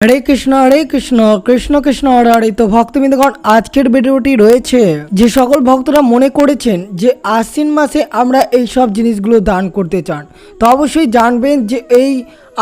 হরে কৃষ্ণ হরে কৃষ্ণ কৃষ্ণ কৃষ্ণ, হরে হরে। তো ভক্তবৃন্দগণ, আজকের ভিডিওটি রয়েছে যে সকল ভক্তরা মনে করেছেন যে আশ্বিন মাসে আমরা এই সব জিনিসগুলো দান করতে চান। তো অবশ্যই জানবেন যে এই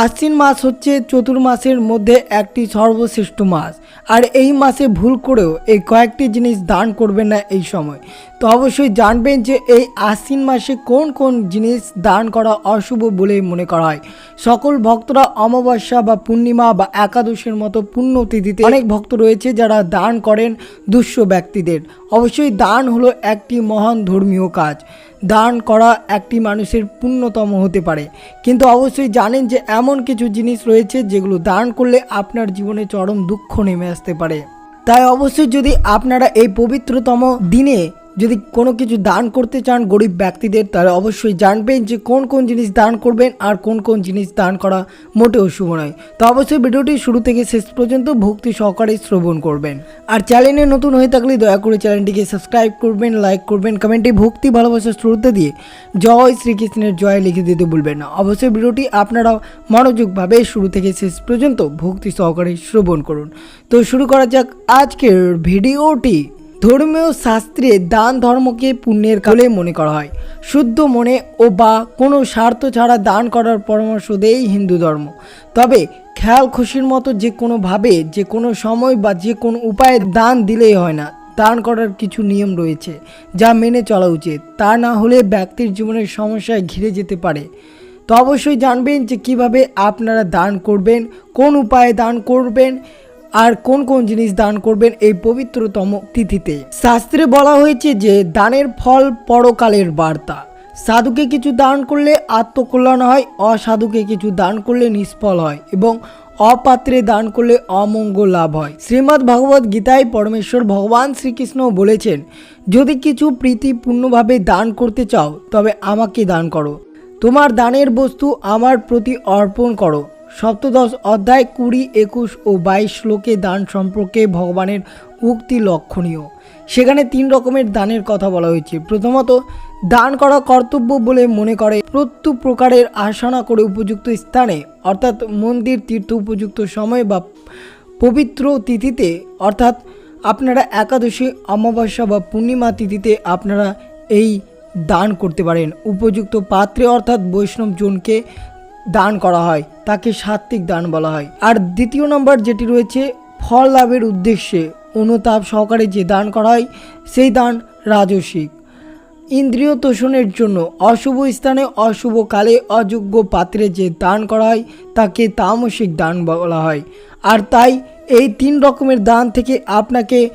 আশ্বিন মাস হচ্ছে চতুর্মাসের মধ্যে একটি সর্বশ্রেষ্ঠ মাস। আর এই মাসে ভুল করেও এই কয়েকটি জিনিস দান করবেন না এই সময়। তো অবশ্যই জানবেন যে এই আশ্বিন মাসে কোন কোন জিনিস দান করা অশুভ বলে মনে করা হয়। সকল ভক্তরা অমাবস্যা বা পূর্ণিমা বা একাদশের মতো পুণ্যতিথিতে অনেক ভক্ত রয়েছে যারা দান করেন দুঃস্ব ব্যক্তিদের। অবশ্যই দান হলো একটি মহান ধর্মীয় কাজ। দান করা একটি মানুষের পূর্ণতম হতে পারে। কিন্তু অবশ্যই জানেন যে এমন কিছু জিনিস রয়েছে যেগুলো দান করলে আপনার জীবনে চরম দুঃখ নেমে আসতে পারে। তাই অবশ্যই যদি আপনারা এই পবিত্রতম দিনে যদি কোনো কিছু দান করতে চান গরিব ব্যক্তিদের তাহলে অবশ্যই জানবেন যে কোন কোন জিনিস দান করবেন আর কোন কোন জিনিস দান করা মোটেও শুভ নয়। তো অবশ্যই ভিডিওটি শুরু থেকে শেষ পর্যন্ত ভক্তি সহকারে শ্রবণ করবেন। আর চ্যানেলে নতুন হয়ে থাকলে দয়া করে চ্যানেলটিকে সাবস্ক্রাইব করবেন লাইক করবেন কমেন্টে ভক্তি, ভালোবাসার শ্রদ্ধা দিয়ে জয় শ্রীকৃষ্ণের জয় লিখে দিতে ভুলবেন না। অবশ্যই ভিডিওটি আপনারা মনোযোগভাবে শুরু থেকে শেষ পর্যন্ত ভক্তি সহকারে শ্রবণ করুন। তো শুরু করা যাক আজকের ভিডিওটি। ধর্মীয় শাস্ত্রে দান ধর্মকে পুণ্যের কালে মনে করা হয়। শুদ্ধ মনে ও বা কোনো স্বার্থ ছাড়া দান করার পরামর্শ দেয় হিন্দু ধর্ম। তবে খেয়াল খুশির মতো যে কোনোভাবে যে কোনো সময় বা যে কোনো উপায়ে দান দিলেই হয় না। দান করার কিছু নিয়ম রয়েছে যা মেনে চলা উচিত। তা না হলে ব্যক্তির জীবনের সমস্যায় ঘিরে যেতে পারে। তো অবশ্যই জানবেন যে কীভাবে আপনারা দান করবেন, কোন উপায়ে দান করবেন আর কোন কোন জিনিস দান করবেন এই পবিত্রতম তিথিতে? শাস্ত্রে বলা হয়েছে যে, দানের ফল পরকালের বার্তা। সাধুকে কিছু দান করলে আত্মকল্যাণ হয়, অসাধুকে কিছু দান করলে নিষ্ফল হয় এবং অপাত্রে দান করলে অমঙ্গল লাভ হয়। শ্রীমদ্ ভগবত গীতায় পরমেশ্বর ভগবান শ্রীকৃষ্ণ বলেছেন, যদি কিছু প্রীতিপূর্ণভাবে দান করতে চাও, তবে আমাকে দান করো। তোমার দানের বস্তু আমার প্রতি অর্পণ করো। সপ্তদশ অধ্যায় কুড়ি, একুশ ও বাইশ শ্লোকে দান সম্পর্কে ভগবানের উক্তি লক্ষণীয়। সেখানে তিন রকমের দানের কথা বলা হয়েছে। প্রথমত, দান করা কর্তব্য বলে মনে করে প্রত্যেক প্রকারের আশানা করে উপযুক্ত স্থানে, অর্থাৎ মন্দির তীর্থ উপযুক্ত সময় বা পবিত্র তিথিতে, অর্থাৎ আপনারা একাদশী, অমাবস্যা বা পূর্ণিমা তিথিতে আপনারা এই দান করতে পারেন। উপযুক্ত পাত্রে, অর্থাৎ বৈষ্ণব জনকে দান করা হয়, তাকে সাত্বিক দান বলা হয়। আর দ্বিতীয় নম্বর যেটি রয়েছে, ফল লাভের উদ্দেশ্যে অনুতাপ সহকারে যে দান করা হয়, সেই দান রাজসিক। ইন্দ্রিয় তোষণের জন্য অশুভ স্থানে অশুভ কালে অযোগ্য পাত্রে যে দান করা হয়, তাকে তামসিক দান বলা হয়। আর তাই এই তিন রকমের দান থেকে আপনাকে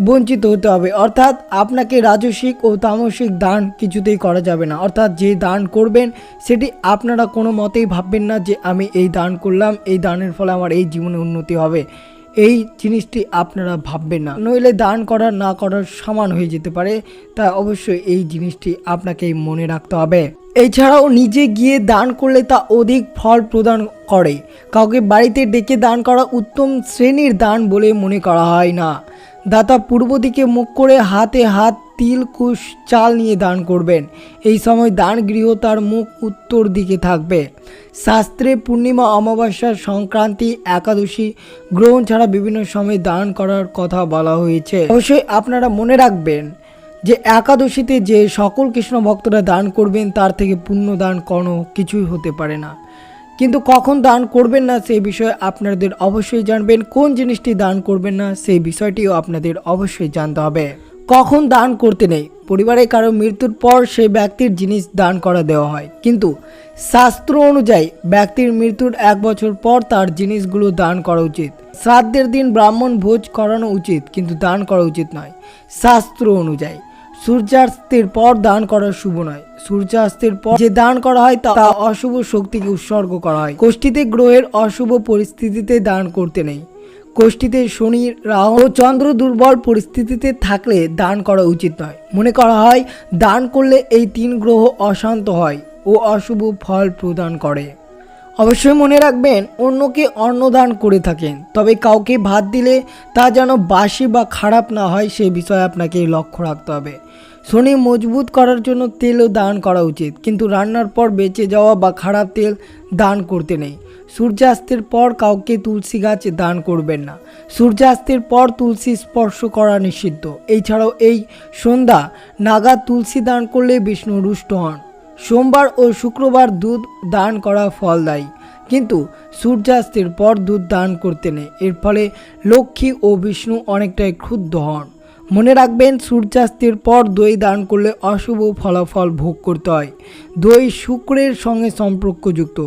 বঞ্চিত হতে হবে। অর্থাৎ আপনাকে রাজসিক ও তামসিক দান কিছুতেই করা যাবে না। অর্থাৎ যে দান করবেন, সেটি আপনারা কোনো মতেই ভাববেন না যে আমি এই দান করলাম, এই দানের ফলে আমার এই জীবনে উন্নতি হবে। এই জিনিসটি আপনারা ভাববেন না। নইলে দান করার, না করার সমান হয়ে যেতে পারে। তা অবশ্যই এই জিনিসটি আপনাকে মনে রাখতে হবে। এছাড়াও নিজে গিয়ে দান করলে তা অধিক ফল প্রদান করে। কাউকে বাড়িতে ডেকে দান করা উত্তম শ্রেণির দান বলে মনে করা হয় না। দাতা পূর্ব দিকে মুখ করে হাতে হাত, তিল, কুশ, চাল নিয়ে দান করবেন। এই সময় দান গৃহ তার মুখ উত্তর দিকে থাকবে। শাস্ত্রে পূর্ণিমা, অমাবস্যা, সংক্রান্তি, একাদশী গ্রহণ ছাড়া বিভিন্ন সময় দান করার কথা বলা হয়েছে। অবশ্যই আপনারা মনে রাখবেন যে একাদশীতে যে সকল কৃষ্ণ ভক্তরা দান করবেন, তার থেকে পুণ্য দান কোনো কিছুই হতে পারে না। কিন্তু কখন দান করবেন না সেই বিষয়ে আপনাদের অবশ্যই জানবেন। কোন জিনিসটি দান করবেন না সেই বিষয়টিও আপনাদের অবশ্যই জানতে হবে। কখন দান করতে নেই? পরিবারে কারও মৃত্যুর পর সেই ব্যক্তির জিনিস দান করা দেওয়া হয়। কিন্তু শাস্ত্র অনুযায়ী ব্যক্তির মৃত্যুর এক বছর পর তার জিনিসগুলো দান করা উচিত। শ্রাদ্ধের দিন ব্রাহ্মণ ভোজ করানো উচিত, কিন্তু দান করা উচিত নয়। শাস্ত্র অনুযায়ী সূর্যাস্তের পর দান করা শুভ নয়। সূর্যাস্তের পর যে দান করা হয় তা অশুভ শক্তিকে উৎসর্গ করা হয়। কোষ্ঠীতে গ্রহের অশুভ পরিস্থিতিতে দান করতে নেই। কোষ্ঠীতে শনি, রাহু ও চন্দ্র দুর্বল পরিস্থিতিতে থাকলে দান করা উচিত নয়। মনে করা হয়, দান করলে এই তিন গ্রহ অশান্ত হয় ও অশুভ ফল প্রদান করে। অবশ্যই মনে রাখবেন, অন্যকে অন্নদান করে থাকেন। তবে কাউকে ভাত দিলে তা যেন বাসি বা খারাপ না হয় সেই বিষয়ে আপনাকে লক্ষ্য রাখতে হবে। শনি মজবুত করার জন্য তেলও দান করা উচিত, কিন্তু রান্নার পর বেঁচে যাওয়া বা খারাপ তেল দান করতে নেই। সূর্যাস্তের পর কাউকে তুলসী গাছ দান করবেন না। সূর্যাস্তের পর তুলসী স্পর্শ করা নিষিদ্ধ। এছাড়াও এই সন্ধ্যা নাগা তুলসী দান করলে বিষ্ণু রুষ্ট হন। সোমবার ও শুক্রবার দুধ দান করা ফলদায়ী কিন্তু সূর্যাস্তের পর দুধ দান করতে নেই। এর ফলে লক্ষ্মী ও বিষ্ণু অনেকটাই ক্ষুব্ধ হন। মনে রাখবেন, সূর্যাস্তের পর দই দান করলে অশুভ ফলাফল ভোগ করতে হয়। দই শুক্রের সঙ্গে সম্পর্কযুক্ত।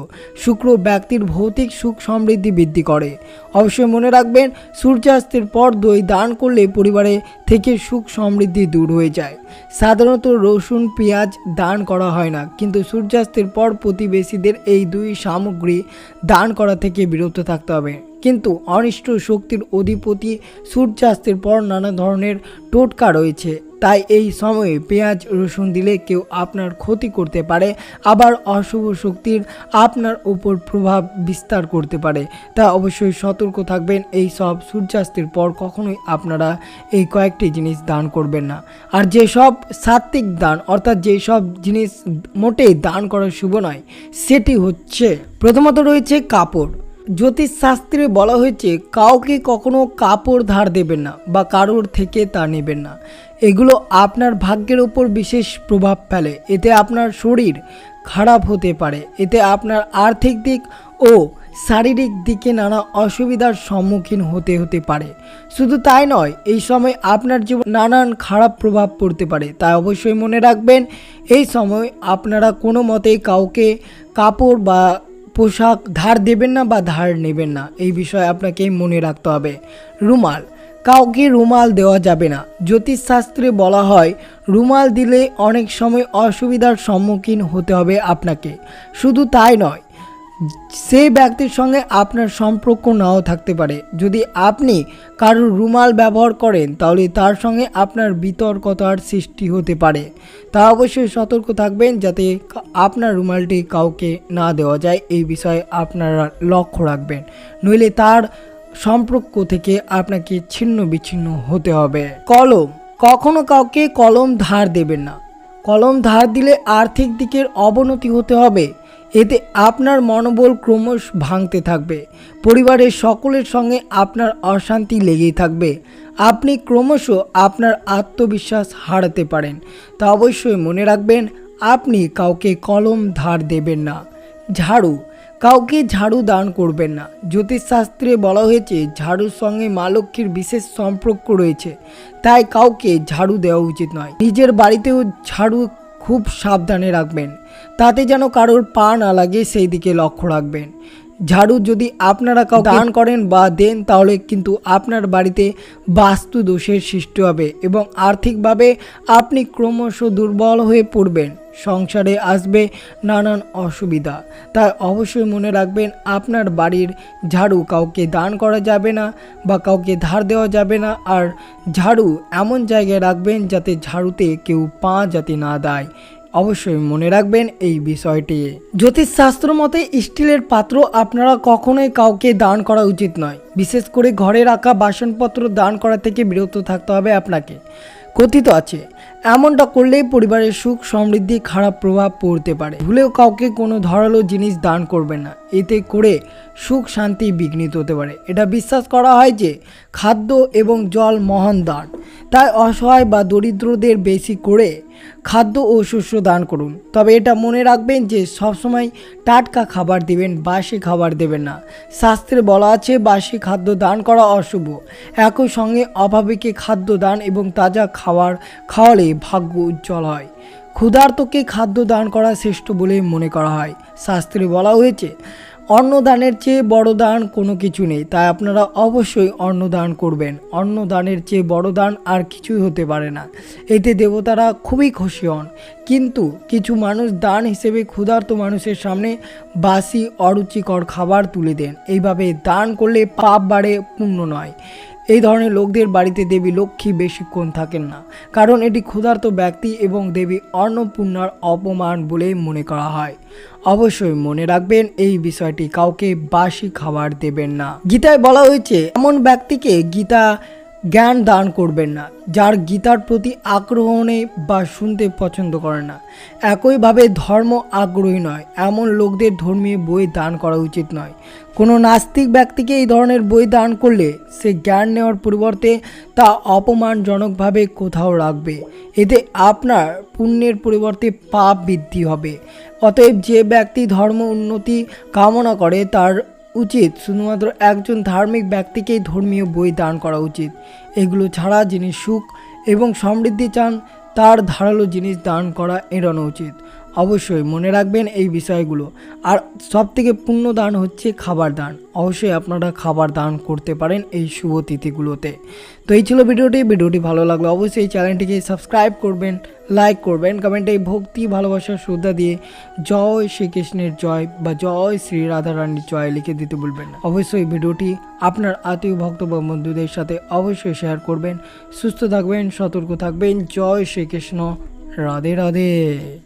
শুক্র ব্যক্তির ভৌতিক সুখ সমৃদ্ধি বৃদ্ধি করে। অবশ্যই মনে রাখবেন, সূর্যাস্তের পর দই দান করলে পরিবারে থেকে সুখ সমৃদ্ধি দূর হয়ে যায়। সাধারণত রসুন, পেঁয়াজ দান করা হয় না, কিন্তু সূর্যাস্তের পর প্রতিবেশীদের এই দুই সামগ্রী দান করা থেকে বিরত থাকতে হবে। কিন্তু অনিষ্ট শক্তির অধিপতি সূর্যাস্তের পর নানা ধরনের টোটকা রয়েছে। তাই এই সময়ে পেঁয়াজ, রসুন দিলে কেউ আপনার ক্ষতি করতে পারে, আবার অশুভ শক্তির আপনার উপর প্রভাব বিস্তার করতে পারে। তা অবশ্যই সতর্ক থাকবেন, এই সব সূর্যাস্তের পর কখনোই আপনারা এই কয়েকটি জিনিস দান করবেন না। আর যেসব সাত্ত্বিক দান, অর্থাৎ যেসব জিনিস মোটেই দান করা শুভ নয়, সেটি হচ্ছে, প্রথমত রয়েছে কাপড়। জ্যোতিষশাস্ত্রে বলা হয়েছে, কাউকে কখনো কাপড় ধার দেবেন না বা কারোর থেকে তা নেবেন না। এগুলো আপনার ভাগ্যের উপর বিশেষ প্রভাব ফেলে। এতে আপনার শরীর খারাপ হতে পারে। এতে আপনার আর্থিক দিক ও শারীরিক দিকে নানা অসুবিধার সম্মুখীন হতে হতে পারে। শুধু তাই নয়, এই সময় আপনার জীবন নানান খারাপ প্রভাব পড়তে পারে। তাই অবশ্যই মনে রাখবেন, এই সময় আপনারা কোনো মতেই কাউকে কাপড় বা পোশাক ধার দেবেন না বা ধার নেবেন না, এই বিষয়ে আপনাকে মনে রাখতে হবে। রুমাল, কাউকে রুমাল দেওয়া যাবে না। জ্যোতিষশাস্ত্রে বলা হয়, রুমাল দিলে অনেক সময় অসুবিধার সম্মুখীন হতে হবে আপনাকে। শুধু তাই নয় সেই ব্যক্তির সঙ্গে আপনার সম্পর্ক নাও থাকতে পারে। যদি আপনি কারোর রুমাল ব্যবহার করেন, তাহলে তার সঙ্গে আপনার বিতর্কতার সৃষ্টি হতে পারে। তা অবশ্যই সতর্ক থাকবেন যাতে আপনার রুমালটি কাউকে না দেওয়া যায়। এই বিষয়ে আপনারা লক্ষ্য রাখবেন। নইলে তার সম্পর্ক থেকে আপনাকে ছিন্ন বিচ্ছিন্ন হতে হবে। কলম। কখনো কাউকে কলম ধার দেবেন না। কলম ধার দিলে আর্থিক দিকের অবনতি হতে হবে। এতে আপনার মনোবল ক্রমশ ভাঙতে থাকবে। পরিবারের সকলের সঙ্গে আপনার অশান্তি লেগেই থাকবে। আপনি ক্রমশ আপনার আত্মবিশ্বাস হারাতে পারেন। তা অবশ্যই মনে রাখবেন, আপনি কাউকে কলম ধার দেবেন না। ঝাড়ু, কাউকে ঝাড়ু দান করবেন না। জ্যোতিষশাস্ত্রে বলা হয়েছে, ঝাড়ুর সঙ্গে মা লক্ষ্মীর বিশেষ সম্পর্ক রয়েছে। তাই কাউকে ঝাড়ু দেওয়া উচিত নয়। নিজের বাড়িতেও ঝাড়ু খুব সাবধানে রাখবেন। তাতে যেন কারোর পা না লাগে সেই দিকে লক্ষ্য রাখবেন। ঝাড়ু যদি আপনারা কাউ দান করেন বা দেন, তাহলে কিন্তু আপনার বাড়িতে বাস্তু দোষের সৃষ্টি হবে এবং আর্থিকভাবে আপনি ক্রমশ দুর্বল হয়ে পড়বেন। সংসারে আসবে নানান অসুবিধা। তাই অবশ্যই মনে রাখবেন, আপনার বাড়ির ঝাড়ু কাউকে দান করা যাবে না বা কাউকে ধার দেওয়া যাবে না। আর ঝাড়ু এমন জায়গায় রাখবেন যাতে ঝাড়ুতে কেউ পা যাতে না দেয়। অবশ্যই মনে রাখবেন এই বিষয়টি। জ্যোতিষশাস্ত্র মতে স্টিলের পাত্র আপনারা কখনোই কাউকে দান করা উচিত নয়। বিশেষ করে ঘরে রাখা বাসনপত্র দান করা থেকে বিরত থাকতে হবে আপনাকে। কথিত আছে, এমনটা করলেই পরিবারের সুখ সমৃদ্ধি, খারাপ প্রভাব পড়তে পারে। ভুলেও কাউকে কোনো ধরালো জিনিস দান করবেন না। এতে করে সুখ, শান্তি বিঘ্নিত হতে পারে। এটা বিশ্বাস করা হয় যে, খাদ্য এবং জল মহান দান। তাই অসহায় বা দরিদ্রদের বেশি করে খাদ্য ও শস্য দান করুন। তবে এটা মনে রাখবেন যে, সবসময় টাটকা খাবার দেবেন, বাসি খাবার দেবেন না। শাস্ত্রে বলা আছে, বাসি খাদ্য দান করা অশুভ। একই সঙ্গে অভাবীকে খাদ্য দান এবং তাজা খাওয়ার খাওয়ালে ভাগ্য উজ্জ্বল হয়। ক্ষুধার্তকে খাদ্য দান করা শ্রেষ্ঠ বলে মনে করা হয়। শাস্ত্রে বলা হয়েছে অন্নদানের চেয়ে বড় দান কোনো কিছু নেই, তাই আপনারা অবশ্যই অন্নদান করবেন। অন্নদানের চেয়ে বড় দান আর কিছুই হতে পারে না। এতে দেবতারা খুবই খুশি হন। কিন্তু কিছু মানুষ দান হিসেবে ক্ষুধার্ত মানুষের সামনে বাসি অরুচিকর খাবার তুলে দেন। এইভাবে দান করলে পাপ বাড়ে, পুণ্য নয়। এই ধরনের লোকদের বাড়িতে দেবী লক্ষ্মী বেশিক্ষণ থাকেন না। কারণ এটি ক্ষুধার্ত ব্যক্তি এবং দেবী অন্নপূর্ণার অপমান বলে মনে করা হয়। অবশ্যই মনে রাখবেন, এই বিষয়টি কাউকে বাসি খাবার দেবেন না। গীতায় বলা হয়েছে, এমন ব্যক্তিকে গীতা জ্ঞান দান করবেন না, যার গীতার প্রতি আগ্রহ নেই বা শুনতে পছন্দ করে না। একইভাবে ধর্ম আগ্রহী নয়, এমন লোকদের ধর্মীয় বই দান করা উচিত নয়। কোনো নাস্তিক ব্যক্তিকে এই ধরনের বই দান করলে সে জ্ঞান নেওয়ার পরিবর্তে তা অপমানজনকভাবে কোথাও রাখবে। এতে আপনার পুণ্যের পরিবর্তে পাপ বৃদ্ধি হবে। অতএব যে ব্যক্তি ধর্ম উন্নতি কামনা করে, তার উচিত। শুধুমাত্র একজন ধার্মিক ব্যক্তিকেই ধর্মীয় বই দান করা উচিত। এগুলো ছাড়া যিনি সুখ এবং সমৃদ্ধি চান, তার ধারালো জিনিস দান করা এড়ানো উচিত। অবশ্যই মনে রাখবেন এই বিষয়গুলো। আর সব থেকে পুণ্য দান হচ্ছে খাবার দান। অবশ্যই আপনারা খাবার দান করতে পারেন এই শুভ তিথিগুলোতে। তো এই ছিল ভিডিওটি। ভিডিওটি ভালো লাগল অবশ্যই এই চ্যানেলটিকে সাবস্ক্রাইব করবেন, লাইক করবেন, কমেন্টে ভক্তি, ভালোবাসা, শ্রদ্ধা দিয়ে জয় শ্রীকৃষ্ণের জয় বা জয় শ্রী রাধারানীর জয় লিখে দিতে বলবেন না। অবশ্যই ভিডিওটি আপনার আত্মীয়, ভক্ত বা বন্ধুদের সাথে অবশ্যই শেয়ার করবেন। সুস্থ থাকবেন, সতর্ক থাকবেন। জয় শ্রীকৃষ্ণ। রাধে রাধে।